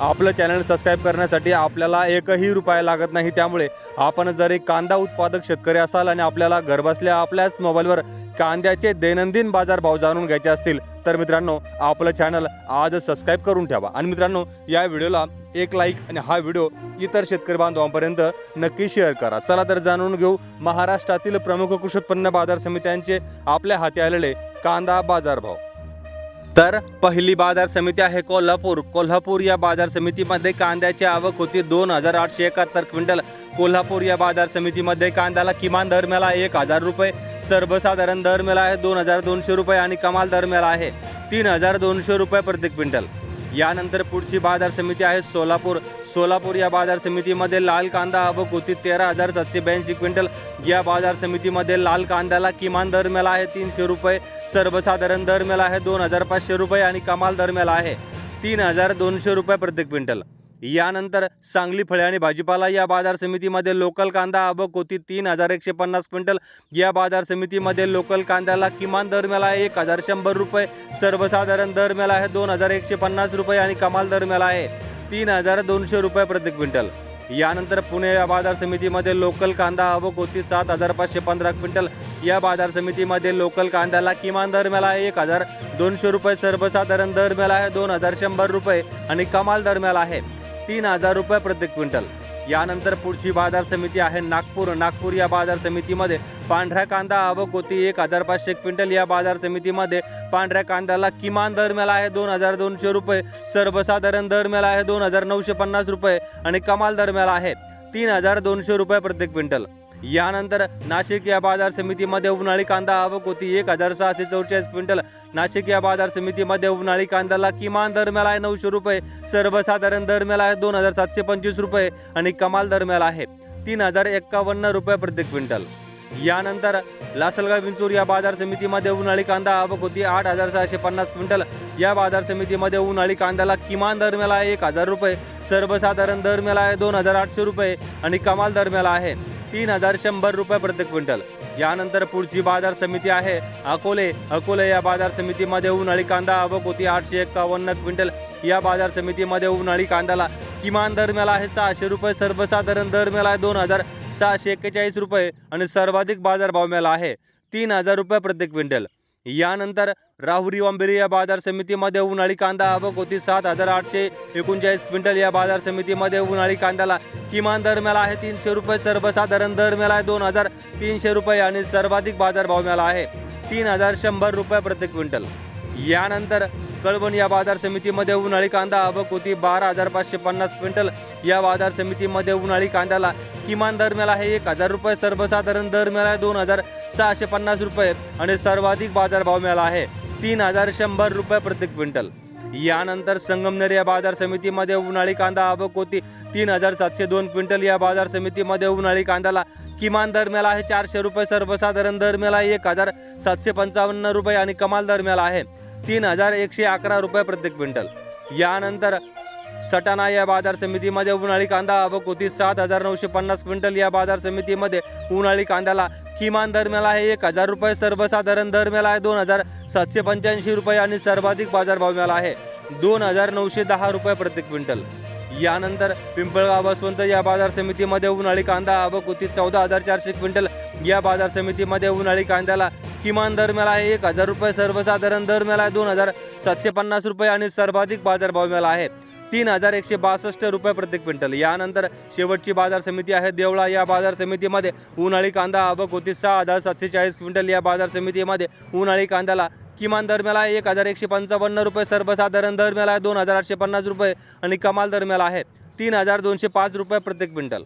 आपलं channel subscribe करण्यासाठी आपल्याला एकही रुपया लागत नाही. त्यामुळे आपण जर एक कांदा उत्पादक शेतकरी असाल आणि आपल्याला घरबसल्या आपल्याच मोबाईलवर कांद्याचे दैनंदिन बाजारभाव जाणून घ्यायचे असतील तर मित्रांनो आपलं चॅनल आज सबस्क्राईब करून ठेवा. आणि मित्रांनो या व्हिडिओला एक लाईक आणि हा व्हिडिओ इतर शेतकरी बांधवांपर्यंत नक्की शेअर करा. चला तर जाणून घेऊ महाराष्ट्रातील प्रमुख कृषी उत्पन्न बाजार समित्यांचे आपल्या हाती आलेले कांदा बाजारभाव तर पहिली बाजार समिती आहे कोल्हापूर. कोल्हापूर या बाजार समितीमध्ये कांद्याची आवक होती दोन हजार आठशे एकाहत्तर क्विंटल. कोल्हापूर या बाजार समितीमध्ये कांद्याला किमान दर मिळाला एक हजार रुपये. सर्वसाधारण दर मिळाला आहे दोन हजार दोनशे रुपये आणि कमाल दर मिळाला आहे तीन हजार दोनशे रुपये प्रति क्विंटल. यानंतर पुढची बाजार समिती आहे सोलापूर. सोलापूर या बाजार समितीमध्ये लाल कांदा व होती तेरा हजार सातशे ब्याऐंशी क्विंटल. या बाजार समितीमध्ये लाल कांद्याला किमान दर मिळाला आहे तीनशे रुपये. सर्वसाधारण दर मिळाला आहे दोन हजार पाचशे रुपये आणि कमाल दर मिळाला आहे तीन हजार दोनशे रुपये प्रति क्विंटल. यानंतर सांगली फळे आणि भाजीपाला या बाजार समितीमध्ये लोकल कांदा आवक होती तीन हजार एकशे पन्नास क्विंटल. या बाजार समितीमध्ये लोकल कांद्याला किमान दर मिळाला आहे एक हजार शंभर रुपये. सर्वसाधारण दर मिळाला आहे दोन हजार एकशे पन्नास रुपये आणि कमाल दर मिळाला आहे तीन हजार दोनशे रुपये प्रति क्विंटल. यानंतर पुणे या बाजार समितीमध्ये लोकल कांदा आवक होती सात हजार पाचशे पंधरा क्विंटल. या बाजार समितीमध्ये लोकल कांद्याला किमान दर मिळाला आहे एक हजार दोनशे रुपये. सर्वसाधारण दर मिळाला आहे दोन हजार शंभर रुपये आणि कमाल दर मिळाला आहे. तीन हजार रुपये प्रति क्विंटल. यानंतर पुढची बाजार समिती आहे नागपूर. नागपूर या बाजार समितीमध्ये पांढऱ्या कांदा आवक होती एक हजार पाचशे क्विंटल. या बाजार समितीमध्ये पांढऱ्या कांद्याला किमान दर मिळाला आहे दोन हजार दोनशे रुपये. सर्वसाधारण दर मिळाला आहे दोन हजार नऊशे पन्नास रुपये आणि कमाल दर मिळाला आहे तीन हजार दोनशे रुपये प्रति क्विंटल. यानंतर नाशिक या बाजार समितीमध्ये उन्हाळी कांदा आवक होती. एक हजार सहाशे चौचाळीस क्विंटल. नाशिक या बाजार समितीमध्ये उन्हाळी कांद्याला किमान दर मिळाला आहे नऊशे रुपये. सर्वसाधारण दर मिळाला आहे दोन हजार सातशे पंचवीस रुपये आणि कमाल दर मिळाला आहे. तीन हजार एक्कावन्न रुपये प्रति क्विंटल. यानंतर लासलगाव विंचूर या बाजार समितीमध्ये उन्हाळी कांदा आवक होती. आठ हजार सहाशे पन्नास क्विंटल. या बाजार समितीमध्ये उन्हाळी कांद्याला किमान दर मिळाला आहे एक हजार रुपये. सर्वसाधारण दर मिळाला आहे दोन हजार आठशे रुपये आणि कमाल दर मिळाला आहे. तीन हजार शंभर रुपये प्रति क्विंटल. यानंतर पुढची बाजार समिती आहे. अकोले अकोले या बाजार समितीमध्ये उन्हाळी कांदा आवक होती आठशे एक्कावन्न क्विंटल. या बाजार समितीमध्ये उन्हाळी कांद्याला किमान दर मिळाला आहे सहाशे रुपये सर्वसाधारण दर मिळाला आहे दोन हजार सहाशे एक्केचाळीस रुपये आणि सर्वाधिक बाजारभाव मिळाला आहे. तीन हजार रुपये प्रति क्विंटल. यानंतर राहुरी वांबेरी या बाजार समितीमध्ये उन्हाळी कांदा आवक होती. सात हजार आठशे एकोणचाळीस क्विंटल या बाजार समितीमध्ये उन्हाळी कांद्याला किमान दर मिळाला आहे. तीनशे रुपये सर्वसाधारण दर मिळाला आहे. दोन हजार तीनशे रुपये आणि सर्वाधिक बाजारभाव मिळाला आहे. तीन हजार शंभर रुपये प्रति क्विंटल. यानंतर कळवण या बाजार समितीमध्ये उन्हाळी कांदा आवक होती. बारा हजार पाचशे पन्नास क्विंटल या बाजार समितीमध्ये उन्हाळी कांद्याला किमान दर मिळाला आहे. एक हजार रुपये सर्वसाधारण दर मिळाला आहे. दोन हजार सहाशे पन्नास रुपये आणि सर्वाधिक बाजारभाव मिळाला आहे. तीन हजार शंभर रुपये प्रति क्विंटल. यानंतर संगमनेर या बाजार समितीमध्ये उन्हाळी कांदा आवक होती. तीन हजार सातशे दोन क्विंटल या बाजार समितीमध्ये उन्हाळी कांद्याला किमान दर मिळाला आहे. चारशे रुपये सर्वसाधारण दर मिळाला एक हजार सातशे पंचावन्न रुपये आणि कमाल दर मिळाला आहे. तीन हजार एकशे अकरा रुपये प्रत्येक क्विंटल. यानंतर सटाणा या बाजार समितीमध्ये उन्हाळी कांदा आवक होती. सात हजार नऊशे पन्नास क्विंटल या बाजार समितीमध्ये उन्हाळी कांद्याला किमान दर आहे. एक हजार रुपये सर्वसाधारण दर आहे. दोन हजार सातशे पंच्याऐंशी रुपये आणि सर्वाधिक बाजारभाव मिळाला आहे. दोन हजार नऊशे दहा रुपये प्रति क्विंटल. यानंतर पिंपळगाव बसवंत या बाजार समितीमध्ये उन्हाळी कांदा आवक होती चौदा हजार चारशे क्विंटल. या बाजार समितीमध्ये उन्हाळी कांद्याला किमान दर मिळाला आहे एक हजार रुपये सर्वसाधारण दर मिळाला आहे दोन हजार सातशे पन्नास रुपये आणि सर्वाधिक बाजारभाव मिळाला आहे. तीन हजार एकशे बासष्ट रुपये प्रति क्विंटल. यानंतर शेवटची बाजार समिती आहे देवळा. या बाजार समितीमध्ये उन्हाळी कांदा आवक होती सहा हजार सातशे चाळीस क्विंटल. या बाजार समितीमध्ये उन्हाळी कांद्याला किमान दर आहे एक हजार एकशे पंचावन्न रुपये सर्वसाधारण दर आहे दोन हजार आठशे पन्नास रुपये आणि कमाल दर आहे. तीन हजार दोनशे पाच रुपये प्रत्येक क्विंटल.